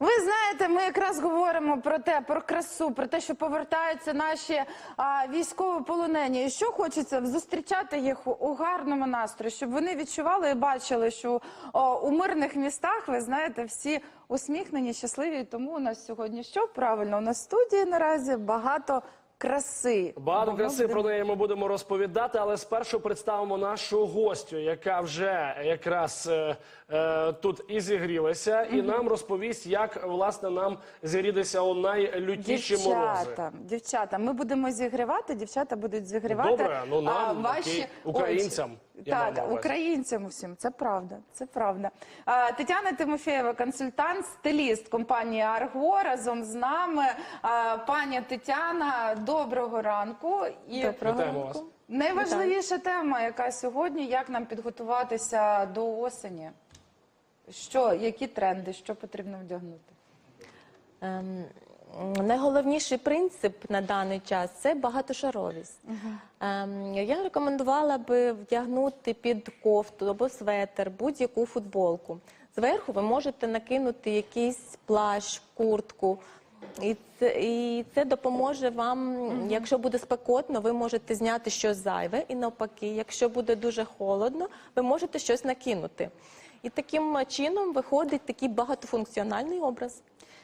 Ви знаєте, ми якраз говоримо про те, про красу, про те, що повертаються наші а, військовополонені. І що хочеться зустрічати їх у, гарному настрої, щоб вони відчували і бачили, що о, у мирних містах, ви знаєте, всі усміхнені, щасливі. Тому у нас сьогодні що правильно? У нас в студії наразі багато краси. Багато Бо краси про неї ми будемо розповідати, але спершу представимо нашу гостю, яка вже якраз е, е, тут і зігрілася, і нам розповість, як власне нам зігрітися у найлютіші морози. Дівчата, дівчата, ми будемо зігрівати, дівчата будуть зігрівати. Добре, ну, нам, а, окей, ваші українцям, очі. Я Так, українцям усім, це правда, це правда. А, Тетяна Тимофєєва, консультант, стиліст компанії Арго, разом з нами. А, пані Тетяна, доброго ранку. І Доброго ранку. вас. найважливіша тема, яка сьогодні, як нам підготуватися до осені. Що, які тренди, що потрібно вдягнути? Ем, найголовніший принцип на даний час це багатошаровість. Ем, я рекомендувала би вдягнути під кофту або светр будь-яку футболку. Зверху ви можете накинути якийсь плащ, куртку. І це, і це допоможе вам, якщо буде спекотно, ви можете зняти щось зайве, і навпаки, якщо буде дуже холодно, ви можете щось накинути. І таким чином виходить такий багатофункціональний образ.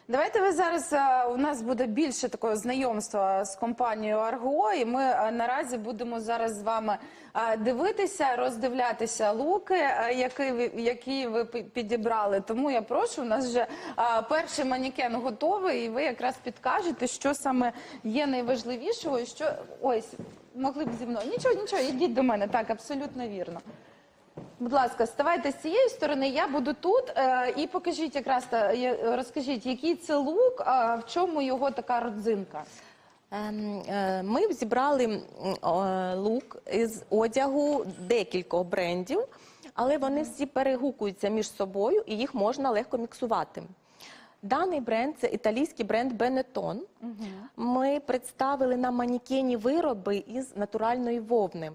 Давайте ви зараз е, у нас буде більше такого знайомства з компанією Арго, і ми е, наразі будемо зараз з вами е, дивитися, роздивлятися луки, які ви які ви пі- підібрали. Тому я прошу, у нас вже перший манікен готовий, і ви якраз підкажете, що саме є найважливішого, і що ось могли б зі мною. Нічого, нічого, ідіть до мене. Так, абсолютно вірно. Будь ласка, ставайте з цієї сторони, я буду тут. Е, і покажіть якраз та розкажіть, який це лук, а в чому його така родзинка? Ем, е, Ми зібрали м, е, лук із одягу декількох брендів, але вони всі перегукуються між собою і їх можна легко міксувати. Даний бренд це італійський бренд Benetton. Ми представили на манікені вироби із натуральної вовни.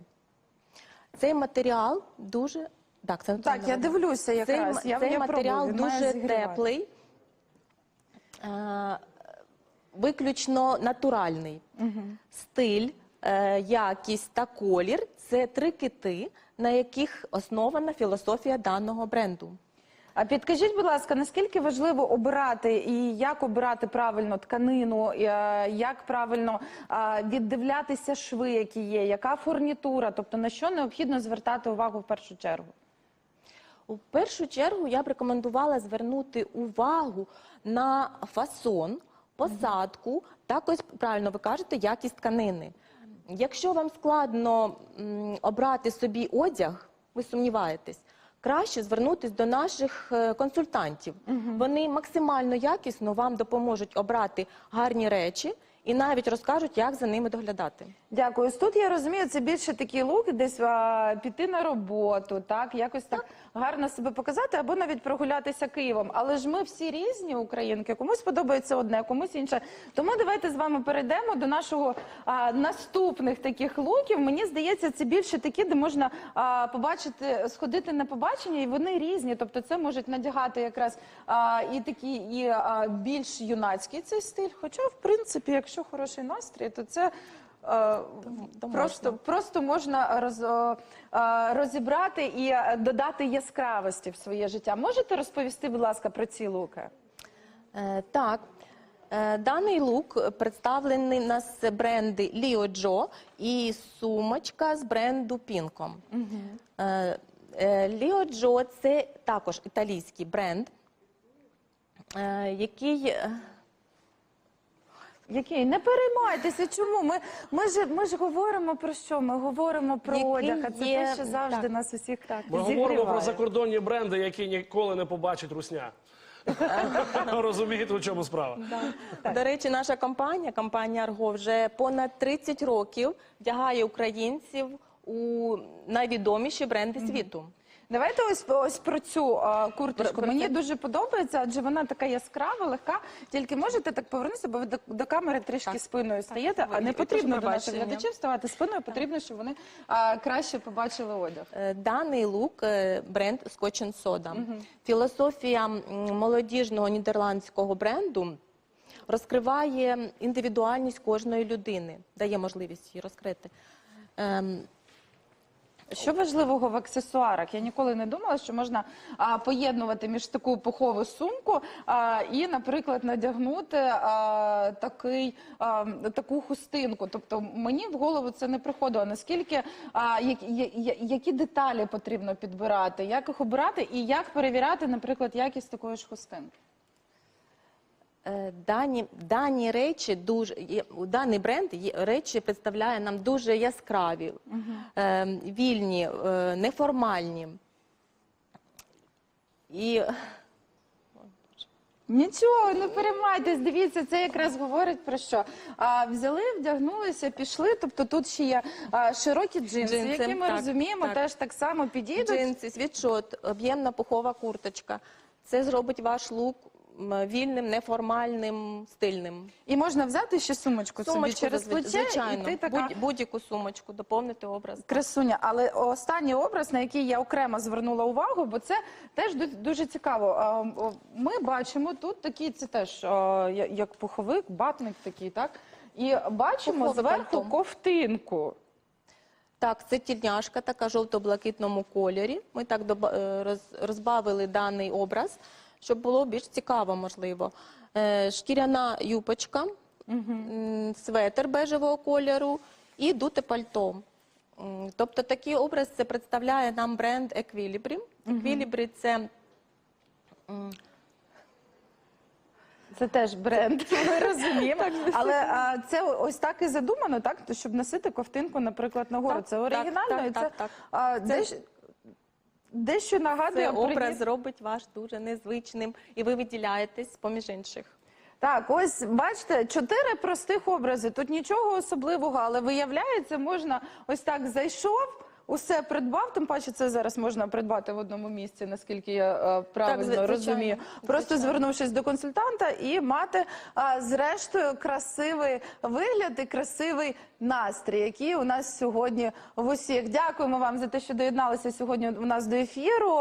Цей матеріал дуже так, це Так, я дивлюся якраз. цей, я, цей я матеріал пробую, дуже теплий, е, виключно натуральний. Стиль, е, якість та колір це три кити, на яких основана філософія даного бренду. А підкажіть, будь ласка, наскільки важливо обирати і як обирати правильно тканину, е, як правильно е, віддивлятися шви, які є, яка фурнітура, тобто на що необхідно звертати увагу в першу чергу? У першу чергу я б рекомендувала звернути увагу на фасон, посадку, також правильно ви кажете, якість тканини. Якщо вам складно обрати собі одяг, ви сумніваєтесь. Краще звернутися до наших е, консультантів. Вони максимально якісно вам допоможуть обрати гарні речі і навіть розкажуть, як за ними доглядати. Дякую. Ось Тут я розумію, це більше такі луки, десь а, піти на роботу, так якось так гарно себе показати, або навіть прогулятися Києвом. Але ж ми всі різні українки. Комусь подобається одне, комусь інше. Тому давайте з вами перейдемо до нашого а, наступних таких луків. Мені здається, це більше такі, де можна а, побачити, сходити на побачення, і вони різні. Тобто, це можуть надягати якраз а, і такі, і а, більш юнацький цей стиль. Хоча, в принципі, якщо хороший настрій, то це. е, то Просто, можна. просто можна роз, е, розібрати і е, додати яскравості в своє життя. Можете розповісти, будь ласка, про ці луки? Е, Так. Е, Даний лук представлений у нас бренди Ліо Джо і сумочка з бренду Пінко. Ліо Джо це також італійський бренд, е, який е, Який? Не переймайтеся, чому? Ми, ми, ж, ми ж говоримо про що? Ми говоримо про Який одяг, а це є- те, що завжди так. нас усіх Ми зігріває. говоримо про закордонні бренди, які ніколи не побачить русня. Розумієте, у чому справа? До речі, наша компанія, компанія Арго, вже понад 30 років вдягає українців у найвідоміші бренди світу. Давайте ось ось про цю а, курточку. Про- про Мені це? дуже подобається, адже вона така яскрава, легка. Тільки можете так повернутися, бо ви до, до камери трішки Так. спиною стаєте, ви- а не потрібно до наших глядачів ставати спиною. Потрібно, щоб вони а, краще побачили одяг. Е, Даний лук е, бренд Scotch Soda. Філософія молодіжного нідерландського бренду розкриває індивідуальність кожної людини, дає можливість її розкрити. Ем, Що важливого в аксесуарах? Я ніколи не думала, що можна поєднувати між таку пухову сумку і, наприклад, надягнути такий, таку хустинку. Тобто мені в голову це не приходило. Наскільки а, які деталі потрібно підбирати, як їх обирати і як перевіряти, наприклад, якість такої ж хустинки? Е, Дані, дані речі дуже даний бренд речі представляє нам дуже яскраві, е, вільні, е, неформальні. І Нічого, не переймайтесь. Дивіться, це якраз говорить про що. А, взяли, вдягнулися, пішли. Тобто тут ще є а, широкі джинси, Джинси, які ми так, розуміємо, так. теж так само підійдуть. джинси, світшот, об'ємна пухова курточка. Це зробить ваш лук вільним, неформальним, стильним. І можна взяти ще сумочку, собі через зазв- плече, звичайно, і ти така будь- будь-яку сумочку, доповнити образ. красуня. Але останній образ, на який я окремо звернула увагу, бо це теж ду- дуже цікаво. А, о, Ми бачимо тут такі, це теж а, я- як пуховик, батник такий, так? І бачимо Пухове зверху пальто. ковтинку. Так, це тільняшка, така жовто-блакитному кольорі. Ми так доба- е, роз- розбавили даний образ, щоб було більш цікаво, можливо. Е, Шкіряна юпочка, светр бежевого кольору і дуте пальто. Тобто такий образ це представляє нам бренд Equilibri. Equilibri – це Це теж бренд, ми розуміємо. Але а, це ось так і задумано, так? Щоб носити ковтинку, наприклад, нагору. Так, це оригінально так, і це, так, так. а, Це- дещо, дещо нагадує це образ ні- робить ваш дуже незвичним, і ви виділяєтесь поміж інших. Так, ось бачите, чотири простих образи. Тут нічого особливого, але виявляється, можна ось так зайшов. Усе придбав, тим паче це зараз можна придбати в одному місці, наскільки я е, правильно звичайно, розумію. Просто звичайно. звернувшись до консультанта і мати зрештою красивий вигляд і красивий настрій, який у нас сьогодні в усіх. Дякуємо вам за те, що доєдналися сьогодні у нас до ефіру.